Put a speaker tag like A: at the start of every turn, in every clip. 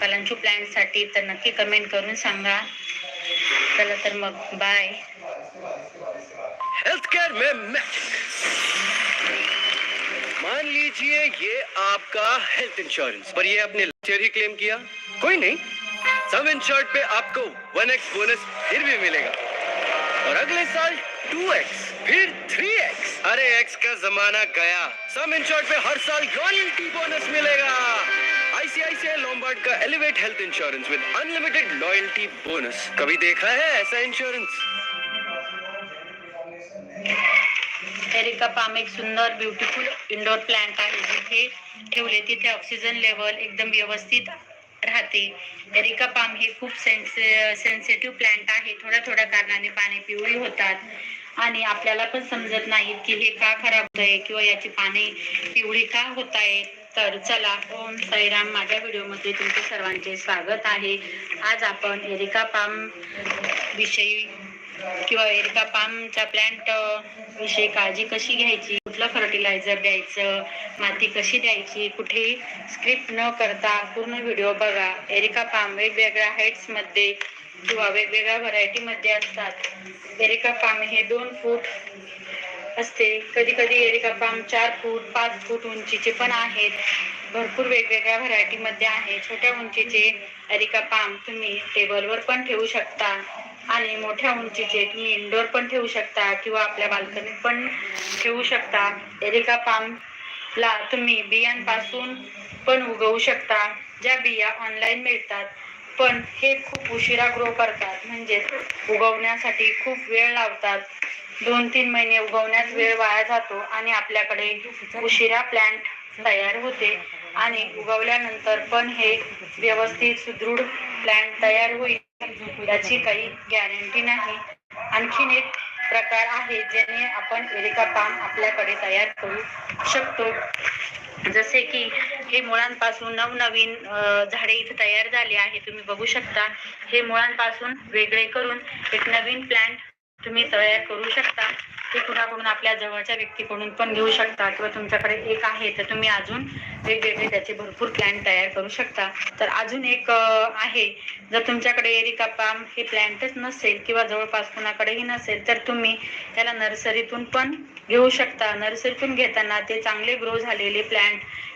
A: Kalanchoe प्लॅनसाठी तर नक्की comment करून सांगा. चला तर मग बाय
B: हेल्थ केयर मान लीजिए ये आपका हेल्थ इंश्योरेंस पर ये आपने ही क्लेम किया? कोई नहीं। सम इंश्योर्ड पे आपको वन एक्स बोनस फिर भी मिलेगा। और अगले साल टू एक्स फिर थ्री एक्स अरे एक्स का जमाना गया। सम इंश्योर्ड पे हर साल रॉयल्टी बोनस मिलेगा। आईसीआईसीआई लोम्बार्ड का elevate health insurance with unlimited loyalty bonus कभी देखा है ऐसा इंश्योरेंस
A: एरिका पाम एक सुंदर ब्युटिफुल इंडोर प्लांट आहे. जिथे ठेवले तिथे ऑक्सिजन लेवल एकदम व्यवस्थित राहते. एरिका पाम हे खूप सेन्सिटिव्ह प्लांट आहे. थोड्या थोड्या कारणाने पाने पिवळी होतात. आणि आपल्याला पण समजत नाहीत की हे का खराब होत आहे किंवा याची पाने पिवळी का होत आहेत तर चला ओम साईराम. माझ्या व्हिडिओमध्ये तुमचे सर्वांचे स्वागत आहे. आज आपण एरिका पाम विषयी किंवा एरिका पामच्या प्लॅन्ट विषयी काळजी कशी घ्यायची? कुठलं फर्टिलायझर द्यायचं? माती कशी द्यायची? कुठेही स्क्रिप्ट न करता पूर्ण व्हिडिओ बघा. एरिका पाम वेगवेगळ्या हाईट्समध्ये किंवा वेगवेगळ्या व्हरायटीमध्ये असतात. एरिका पाम हे दोन फूट असते. कधी कधी एरिका पाम चार फूट पाच फूट उंचीचे पण आहेत. भरपूर वेगवेगळ्या व्हरायटीमध्ये आहे. छोट्या उंचीचे एरिका पाम तुम्ही टेबलवर पण ठेवू शकता. आणि मोठ्या उंचीचे तुम्ही इंडोर पण ठेवू शकता किंवा आपल्या बाल्कनीत पण ठेवू शकता. एरिका पामला तुम्ही बियांपासून पण उगवू शकता. ज्या बिया ऑनलाईन मिळतात. पण हे खूप उशिरा ग्रो करतात. म्हणजे उगवण्यासाठी खूप वेळ लावतात. दोन तीन महिने उगवण्यात वेळ वाया जातो आणि आपल्याकडे उशिरा प्लॅन्ट तयार होते. आणि उगवल्यानंतर पण हे व्यवस्थित सुदृढ प्लॅन्ट तयार होईल याची काही गॅरंटी नाही. आणखीन एक प्रकार आहे ज्याने आपण एरिका पाम आपल्याकडे तयार करू शकतो. जसे की हे मुळांपासून नवनवीन झाडे इथे तयार झाले आहे तुम्ही बघू शकता हे मुळांपासून वेगळे करून एक नवीन प्लांट तुम्ही तयार करू शकता. ते कुणाकडून? आपल्या जवळच्या व्यक्तीकडून पण घेऊ शकता किंवा तुमच्याकडे एक आहे तर तुम्ही अजून वेगवेगळे त्याचे भरपूर प्लॅन तयार करू शकता. तर अजून एक आहे. जर तुमच्याकडे एरिका पाम हे प्लॅन्टच नसेल किंवा जवळपास कुणाकडेही नसेल तर तुम्ही त्याला नर्सरीतून पण घेऊ शकता. नर्सरीतून घेताना ते चांगले ग्रो झालेले प्लॅन्ट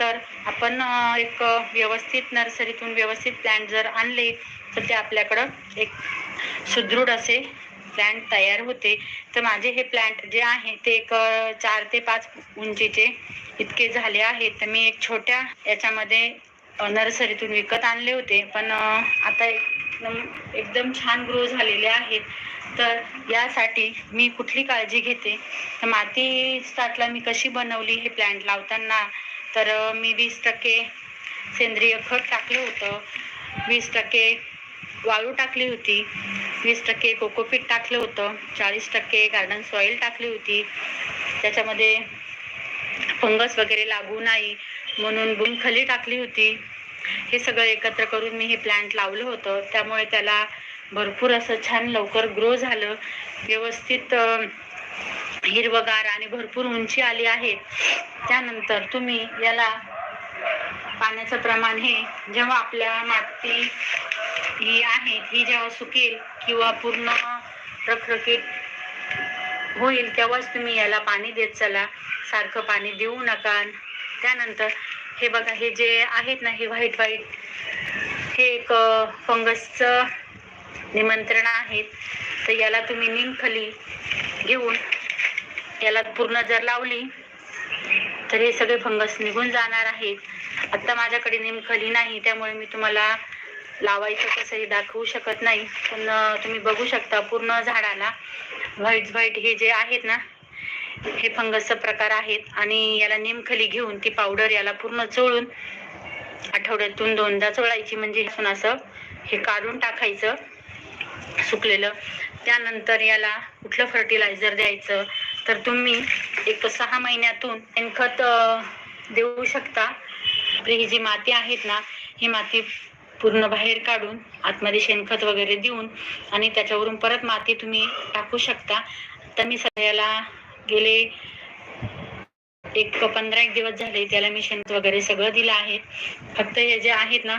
A: तर आपण एक व्यवस्थित नर्सरीतून व्यवस्थित प्लॅन्ट जर आणले तर ते आपल्याकडं एक सुदृढ असे प्लॅन्ट तयार होते. तर माझे हे प्लॅन्ट जे आहे ते एक चार ते पाच उंचीचे इतके झाले आहेत. तर मी एक छोट्या याच्यामध्ये नर्सरीतून विकत आणले होते. पण आता एकदम एकदम छान ग्रो झालेले आहेत. तर यासाठी मी कुठली काळजी घेते? तर माती स्टार्टला मी कशी बनवली हे प्लॅन्ट लावताना तर मी वीस टक्के सेंद्रिय खत टाकलं होतं. वीस टक्के वाळू टाकली होती. वीस टक्के कोकोपीट टाकलं होतं. चाळीस टक्के गार्डन सॉईल टाकली होती. त्याच्यामध्ये फंगस वगैरे लागू नाही म्हणून बुमखली टाकली होती. हे सगळं एकत्र करून मी हे प्लॅन्ट लावलं होतं. त्यामुळे त्याला भरपूर असं छान लवकर ग्रो झालं. व्यवस्थित हिरवगार आणि भरपूर उंची आली आहे. त्यानंतर तुम्ही याला पाण्याचं प्रमाण हे जेव्हा आपल्या माती ही आहे ही जेव्हा सुकेल किंवा पूर्ण रखरखीत होईल तेव्हाच तुम्ही याला पाणी देत चला. सारखं पाणी देऊ नका. त्यानंतर हे बघा हे जे आहेत ना हे व्हाईट व्हाईट हे एक फंगसचं निमंत्रण आहेत तर याला तुम्ही निमखली घेऊन याला पूर्ण जर लावली तर हे सगळे फंगस निघून जाणार आहेत. आत्ता माझ्याकडे निमखली नाही त्यामुळे मी तुम्हाला लावायचं कसंही दाखवू शकत नाही. पण तुम्ही बघू शकता पूर्ण झाडाला व्हाईट व्हाईट हे जे आहेत ना हे फंगसचा प्रकार आहेत. आणि याला निमखली घेऊन ती पावडर याला पूर्ण चोळून आठवड्यातून दोनदा चोळायची. म्हणजे असून असं हे काढून टाकायचं सुकलेलं. त्यानंतर याला कुठलं फर्टिलायझर द्यायचं? तर तुम्ही एक सहा महिन्यातून शेणखत देऊ शकता. आपली ही जी माती आहेत ना ही माती पूर्ण बाहेर काढून आतमध्ये शेणखत वगैरे देऊन आणि त्याच्यावरून परत माती तुम्ही टाकू शकता. तर मी सगळ्याला गेले एक पंधरा एक दिवस झाले त्याला मी शेणखत वगैरे सगळं दिलं आहे. फक्त हे जे आहेत ना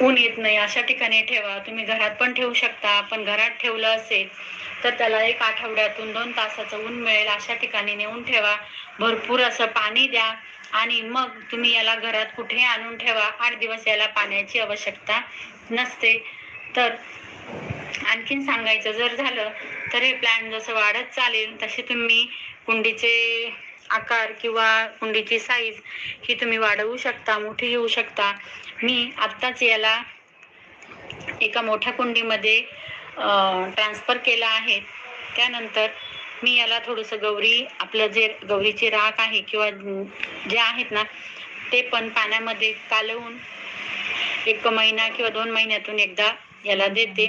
A: ऊन येत नाही अशा ठिकाणी ठेवा. तुम्ही घरात पण ठेवू शकता पण घरात ठेवलं असेल तर त्याला एक आठवड्यातून दोन तासाचं ऊन मिळेल. अशा ठिकाणी नेऊन ठेवा. भरपूर असं पाणी द्या आणि मग तुम्ही याला घरात कुठे आणून ठेवा. आठ दिवस याला पाण्याची आवश्यकता नसते. तर आणखीन सांगायचं जर झालं तर हे प्लॅन जसं वाढत चालेल तसे तुम्ही कुंडीचे आकार किंवा कुंडीची साईज ही तुम्ही वाढवू शकता मोठी घेऊ शकता. मी आत्ताच याला एका मोठ्या कुंडीमध्ये ट्रान्सफर केला आहे. त्यानंतर मी याला थोडंसं गौरी आपलं जे गौरीची राख आहे किंवा जे आहेत ना ते पण पाण्यामध्ये कालवून एक महिना किंवा दोन महिन्यातून एकदा याला देते.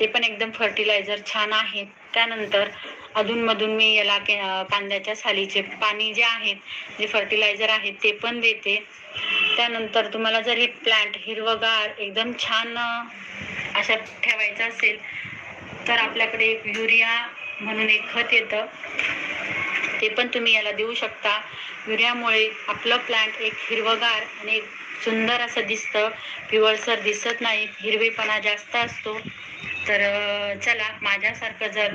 A: ते पण एकदम फर्टिलायझर छान आहे. त्यानंतर अधूनमधून मी याला के- कांद्याच्या सालीचे पाणी जे आहेत जे फर्टिलायझर आहेत ते पण देते. त्यानंतर तुम्हाला जर हे प्लांट हिरवगार एकदम छान अशा ठेवायचं असेल तर आपल्याकडे एक युरिया म्हणून एक खत येतं. ते पण तुम्ही याला देऊ शकता. युरियामुळे आपलं प्लांट एक हिरवगार आणि एक सुंदर असं दिसतं. पिवळसर दिसत नाही हिरवेपणा जास्त असतो. तर चला माझ्यासारखं जर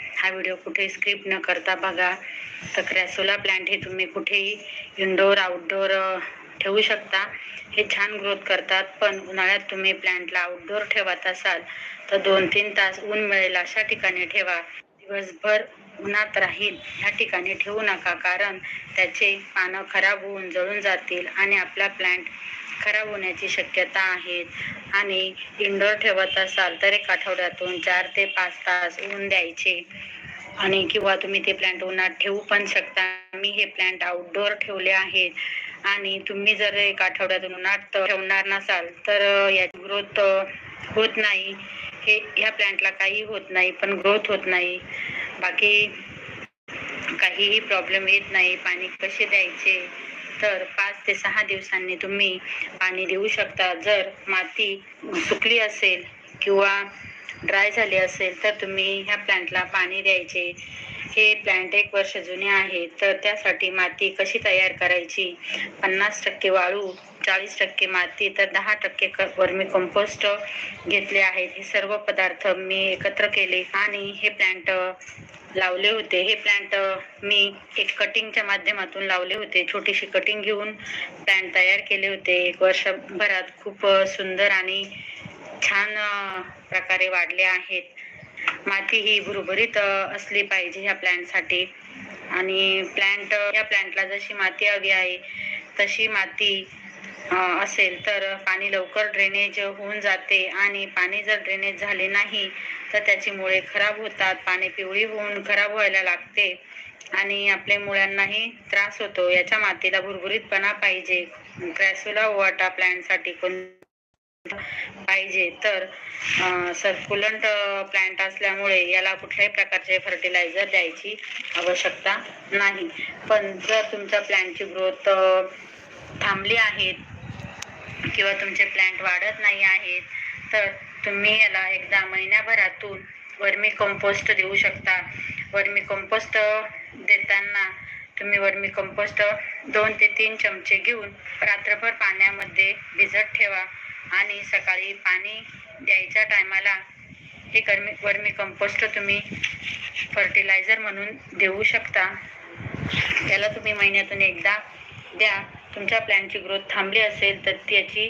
A: हा व्हिडिओ कुठे स्क्रिप्ट न करता बघा. तर क्रॅसोला प्लांट हे तुम्ही कुठेही इनडोअर आउटडोअर ठेवू शकता. हे छान ग्रोथ करतात. पण उन्हाळ्यात तुम्ही प्लांटला आउटडोअर ठेवत असाल तर दोन तीन तास ऊन मिळेल अशा ठिकाणी ठेवा. दिवसभर उन्हात राहील ह्या ठिकाणी ठेवू नका. कारण त्याचे पानं खराब होऊन जळून जातील आणि आपला प्लांट खराब होण्याची शक्यता आहे आणि इंडोर ठेवत असाल तर एक आठवड्यातून चार ते पाच तास ऊन द्यायचे. आणि किंवा तुम्ही ते प्लांट उन्हात ठेवू पण शकता. मी हे प्लांट आउटडोअर ठेवले आहेत. आणि तुम्ही जर एक आठवड्यातून उन्हात ठेवणार नसाल तर याची ग्रोथ होत नाही. हे ह्या प्लांटला काही होत नाही पण ग्रोथ होत नाही. बाकी काहीही प्रॉब्लेम येत नाही. पाणी कसे द्यायचे? तर पाच ते सहा दिवसांनी तुम्ही पाणी देऊ शकता. जर माती सुकली असेल किंवा ड्राय झाली असेल तर तुम्ही ह्या प्लांटला पाणी द्यायचे. हे प्लांट एक वर्ष जुने आहे तर त्यासाठी माती कशी तयार करायची? पन्नास टक्के वाळू चाळीस टक्के माती तर दहा टक्के वर्मी कंपोस्ट घेतले आहेत. हे सर्व पदार्थ मी एकत्र केले आणि हे प्लांट लावले होते. हे प्लांट मी एक कटिंगच्या माध्यमातून लावले होते. छोटीशी कटिंग घेऊन प्लांट तयार केले होते. एक वर्षभरात खूप सुंदर आणि छान प्रकारे वाढले आहेत. माती ही भुरभुरीत असली पाहिजे ह्या प्लांटसाठी आणि प्लांट या प्लांटला जशी माती हवी आहे तशी माती असेल तर पाणी लवकर ड्रेनेज होऊन जाते. आणि पाणी जर ड्रेनेज झाले नाही तर त्याची मुळे खराब होतात पाणी पिवळी होऊन खराब व्हायला लागते आणि आपल्या मुळांनाही त्रास होतो. याच्या मातीला भुरभुरीतपणा पाहिजे. क्रॅसुला ओवाटा प्लांटसाठी कोण पाहिजे तर सर्क्युलंट प्लांट असल्यामुळे याला कुठल्याही प्रकारचे फर्टिलायझर द्यायची आवश्यकता नाही. पण जर तुमच्या प्लांटची ग्रोथ थांबली आहेत किंवा तुमचे प्लांट वाढत नाही आहेत तर तुम्ही याला एकदा महिन्याभरातून वर्मी कंपोस्ट देऊ शकता. वर्मी कंपोस्ट देताना तुम्ही वर्मी कंपोस्ट दोन ते तीन चमचे घेऊन रात्रभर पाण्यामध्ये भिजत ठेवा आणि सकाळी पाणी द्यायच्या टायमाला हे कर्मी वर्मी कंपोस्ट तुम्ही फर्टिलायझर म्हणून देऊ शकता. त्याला तुम्ही महिन्यातून एकदा द्या. तुमच्या प्लॅनची ग्रोथ थांबली असेल तर त्याची